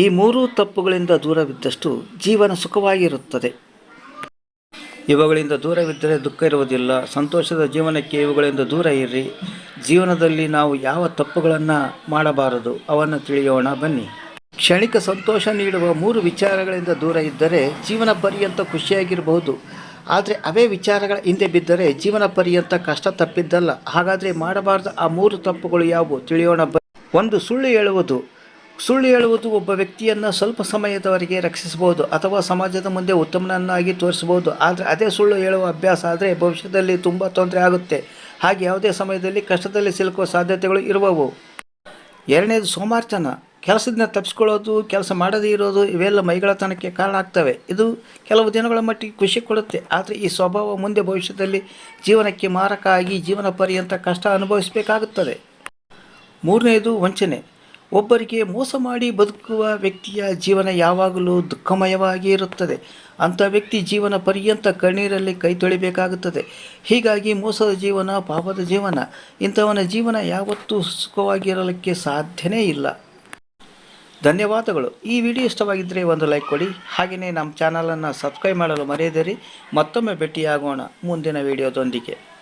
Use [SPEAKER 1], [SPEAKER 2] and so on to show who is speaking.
[SPEAKER 1] ಈ ಮೂರೂ ತಪ್ಪುಗಳಿಂದ ದೂರವಿದ್ದಷ್ಟು ಜೀವನ ಸುಖವಾಗಿರುತ್ತದೆ. ಇವುಗಳಿಂದ ದೂರವಿದ್ದರೆ ದುಃಖ ಇರುವುದಿಲ್ಲ, ಸಂತೋಷದ ಜೀವನಕ್ಕೆ ಇವುಗಳಿಂದ ದೂರ ಇರ್ರಿ ಜೀವನದಲ್ಲಿ ನಾವು ಯಾವ ತಪ್ಪುಗಳನ್ನು ಮಾಡಬಾರದು, ಅವನ್ನು ತಿಳಿಯೋಣ, ಬನ್ನಿ. ಕ್ಷಣಿಕ ಸಂತೋಷ ನೀಡುವ ಮೂರು ವಿಚಾರಗಳಿಂದ ದೂರ ಇದ್ದರೆ ಜೀವನ ಪರ್ಯಂತ ಖುಷಿಯಾಗಿರಬಹುದು. ಆದರೆ ಅವೇ ವಿಚಾರಗಳ ಹಿಂದೆ ಬಿದ್ದರೆ ಜೀವನ ಪರ್ಯಂತ ಕಷ್ಟ ತಪ್ಪಿದ್ದಲ್ಲ. ಹಾಗಾದರೆ ಮಾಡಬಾರದ ಆ ಮೂರು ತಪ್ಪುಗಳು ಯಾವುವು? ತಿಳಿಯೋಣ ಒಂದು ಸುಳ್ಳು ಹೇಳುವುದು. ಸುಳ್ಳು ಹೇಳುವುದು ಒಬ್ಬ ವ್ಯಕ್ತಿಯನ್ನು ಸ್ವಲ್ಪ ಸಮಯದವರೆಗೆ ರಕ್ಷಿಸಬಹುದು ಅಥವಾ ಸಮಾಜದ ಮುಂದೆ ಉತ್ತಮನನ್ನಾಗಿ ತೋರಿಸಬಹುದು. ಆದರೆ ಅದೇ ಸುಳ್ಳು ಹೇಳುವ ಅಭ್ಯಾಸ ಆದರೆ ಭವಿಷ್ಯದಲ್ಲಿ ತುಂಬ ತೊಂದರೆ ಆಗುತ್ತೆ. ಹಾಗೆ ಯಾವುದೇ ಸಮಯದಲ್ಲಿ ಕಷ್ಟದಲ್ಲಿ ಸಿಲುಕುವ ಸಾಧ್ಯತೆಗಳು ಇರುವವು. ಎರಡನೇದು ಸೋಮಾರ್ಚನ ಕೆಲಸದಿಂದ ತಪ್ಪಿಸ್ಕೊಳ್ಳೋದು, ಕೆಲಸ ಮಾಡದೇ ಇರೋದು ಇವೆಲ್ಲ ಮೈಗಳತನಕ್ಕೆ ಕಾರಣ ಆಗ್ತವೆ. ಇದು ಕೆಲವು ದಿನಗಳ ಮಟ್ಟಿಗೆ ಖುಷಿ ಕೊಡುತ್ತೆ. ಆದರೆ ಈ ಸ್ವಭಾವ ಮುಂದೆ ಭವಿಷ್ಯದಲ್ಲಿ ಜೀವನಕ್ಕೆ ಮಾರಕ ಆಗಿ ಜೀವನ ಪರ್ಯಂತ ಕಷ್ಟ ಅನುಭವಿಸಬೇಕಾಗುತ್ತದೆ. ಮೂರನೆಯದು ವಂಚನೆ. ಒಬ್ಬರಿಗೆ ಮೋಸ ಮಾಡಿ ಬದುಕುವ ವ್ಯಕ್ತಿಯ ಜೀವನ ಯಾವಾಗಲೂ ದುಃಖಮಯವಾಗಿ ಇರುತ್ತದೆ. ಅಂಥ ವ್ಯಕ್ತಿ ಜೀವನ ಪರ್ಯಂತ ಕಣ್ಣೀರಲ್ಲಿ ಕೈ ತೊಳಿಬೇಕಾಗುತ್ತದೆ. ಹೀಗಾಗಿ ಮೋಸದ ಜೀವನ ಪಾಪದ ಜೀವನ. ಇಂಥವನ ಜೀವನ ಯಾವತ್ತೂ ಸುಖವಾಗಿರಲಿಕ್ಕೆ ಸಾಧ್ಯನೇ ಇಲ್ಲ. ಧನ್ಯವಾದಗಳು. ಈ ವಿಡಿಯೋ ಇಷ್ಟವಾಗಿದ್ದರೆ ಒಂದು ಲೈಕ್ ಕೊಡಿ. ಹಾಗೆಯೇ ನಮ್ಮ ಚಾನಲನ್ನು ಸಬ್ಸ್ಕ್ರೈಬ್ ಮಾಡಲು ಮರೆಯದಿರಿ. ಮತ್ತೊಮ್ಮೆ ಭೇಟಿಯಾಗೋಣ ಮುಂದಿನ ವಿಡಿಯೋದೊಂದಿಗೆ.